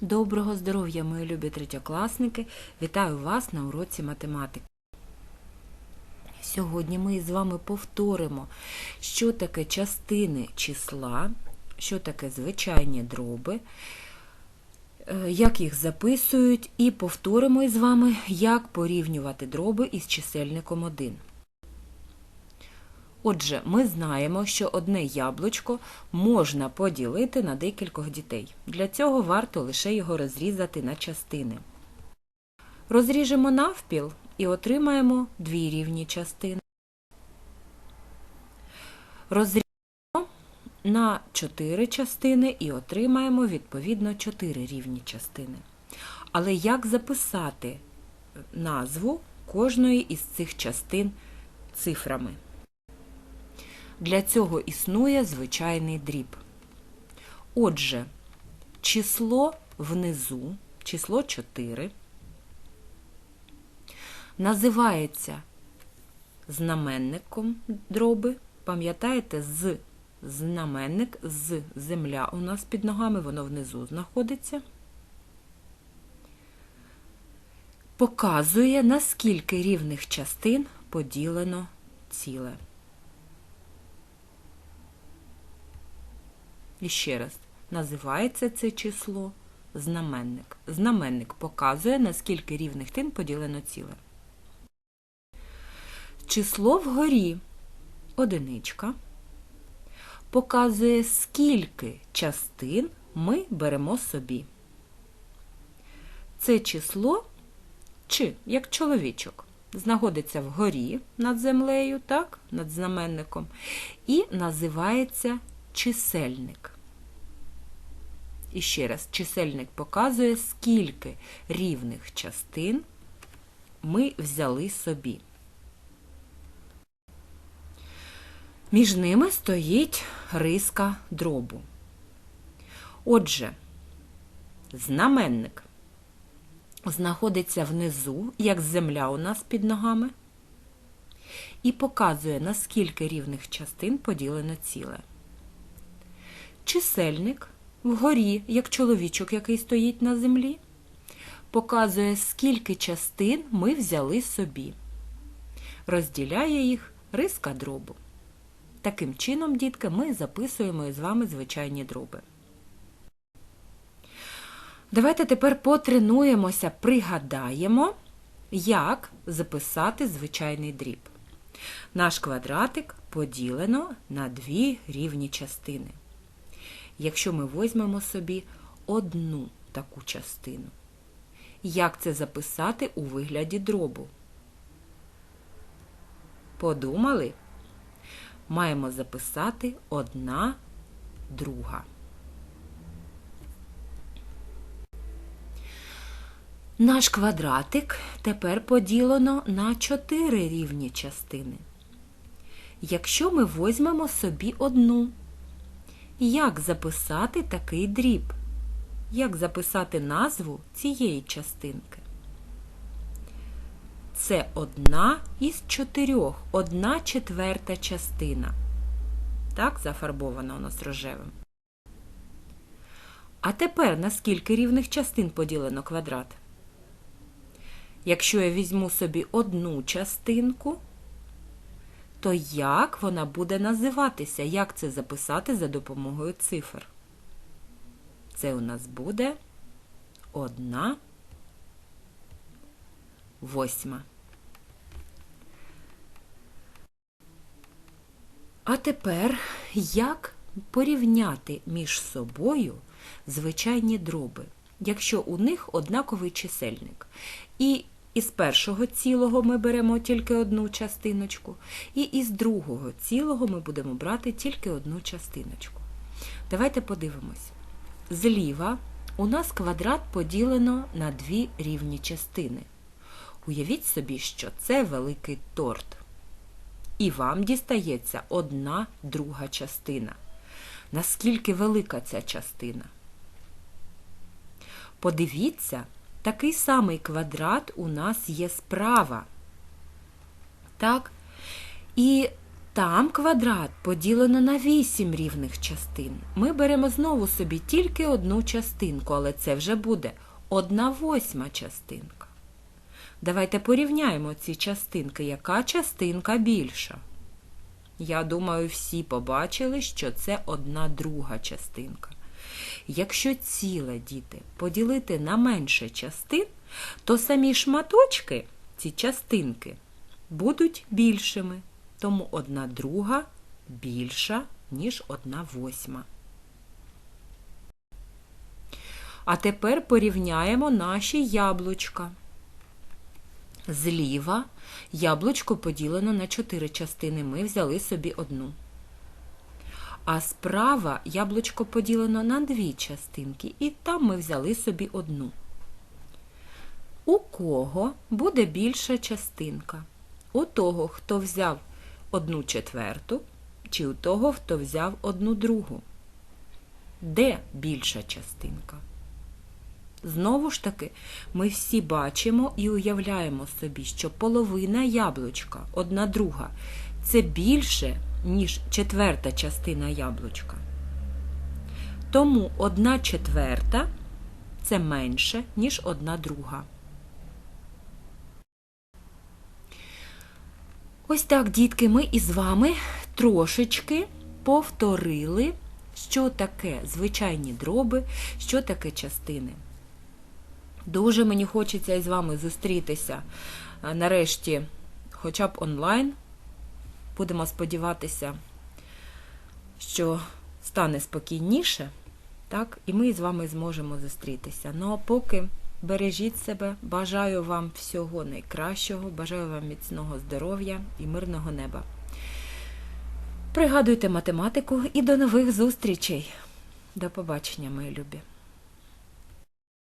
Доброго здоров'я, мої любі третьокласники! Вітаю вас на уроці математики. Сьогодні ми з вами повторимо, що таке частини числа, що таке звичайні дроби, е, як їх записують, і повторимо із вами, як порівнювати дроби із чисельником 1. Отже, ми знаємо, що одне яблучко можна поділити на декількох дітей. Для цього варто лише його розрізати на частини. Розріжемо навпіл і отримаємо дві рівні частини. Розріжемо на 4 частини і отримаємо відповідно 4 рівні частини. Але як записати назву кожної із цих частин цифрами? Для цього існує звичайний дріб. Отже, число внизу, число 4, називається знаменником дроби. Пам'ятаєте, з знаменник, з земля у нас під ногами, воно внизу знаходиться. Показує, наскільки рівних частин поділено ціле. І ще раз, називається це число знаменник. Знаменник показує, наскільки рівних тин поділено ціле. Число вгорі одиничка показує, скільки частин ми беремо собі. Це число, чи, як чоловічок, знаходиться вгорі над землею, так, над знаменником, і називається чисельник. І ще раз, чисельник показує, скільки рівних частин ми взяли собі. Між ними стоїть риска дробу. Отже, знаменник знаходиться внизу, як земля у нас під ногами, і показує, наскільки рівних частин поділено ціле. Чисельник вгорі, як чоловічок, який стоїть на землі, показує, скільки частин ми взяли собі. Розділяє їх риска дробу. Таким чином, дітки, ми записуємо із вами звичайні дроби. Давайте тепер потренуємося, пригадаємо, як записати звичайний дріб. Наш квадратик поділено на дві рівні частини. Якщо ми візьмемо собі одну таку частину, як це записати у вигляді дробу? Подумали? Маємо записати одна друга. Наш квадратик тепер поділено на чотири рівні частини. Якщо ми візьмемо собі одну, як записати такий дріб? Як записати назву цієї частинки? Це одна із чотирьох, одна четверта частина. Так, зафарбована у нас рожевим. А тепер на скільки рівних частин поділено квадрат? Якщо я візьму собі одну частинку, то як вона буде називатися? Як це записати за допомогою цифр? Це у нас буде одна восьма. А тепер як порівняти між собою звичайні дроби, якщо у них однаковий чисельник? І із першого цілого ми беремо тільки одну частиночку, і із другого цілого ми будемо брати тільки одну частиночку. Давайте подивимось. Зліва у нас квадрат поділено на дві рівні частини. Уявіть собі, що це великий торт. І вам дістається одна друга частина. Наскільки велика ця частина? Подивіться, такий самий квадрат у нас є справа. Так? І там квадрат поділено на 8 рівних частин. Ми беремо знову собі тільки одну частинку, але це вже буде одна восьма частинка. Давайте порівняємо ці частинки. Яка частинка більша? Я думаю, всі побачили, що це одна друга частинка. Якщо ціле діти поділити на менше частин, то самі шматочки, ці частинки, будуть більшими. Тому одна друга більша, ніж одна восьма. А тепер порівняємо наші яблучка. Зліва яблучко поділено на чотири частини. Ми взяли собі одну. А справа яблучко поділено на дві частинки, і там ми взяли собі одну. У кого буде більша частинка? У того, хто взяв одну четверту, чи у того, хто взяв одну другу? Де більша частинка? Знову ж таки, ми всі бачимо і уявляємо собі, що половина яблучка, одна друга, це більше, ніж четверта частина яблучка. Тому одна четверта це менше, ніж одна друга. Ось так, дітки, ми із вами трошечки повторили, що таке звичайні дроби, що таке частини. Дуже мені хочеться із вами зустрітися нарешті, хоча б онлайн. Будемо сподіватися, що стане спокійніше, так, і ми з вами зможемо зустрітися. Ну а поки бережіть себе, бажаю вам всього найкращого, бажаю вам міцного здоров'я і мирного неба. Пригадуйте математику і до нових зустрічей. До побачення, мої любі!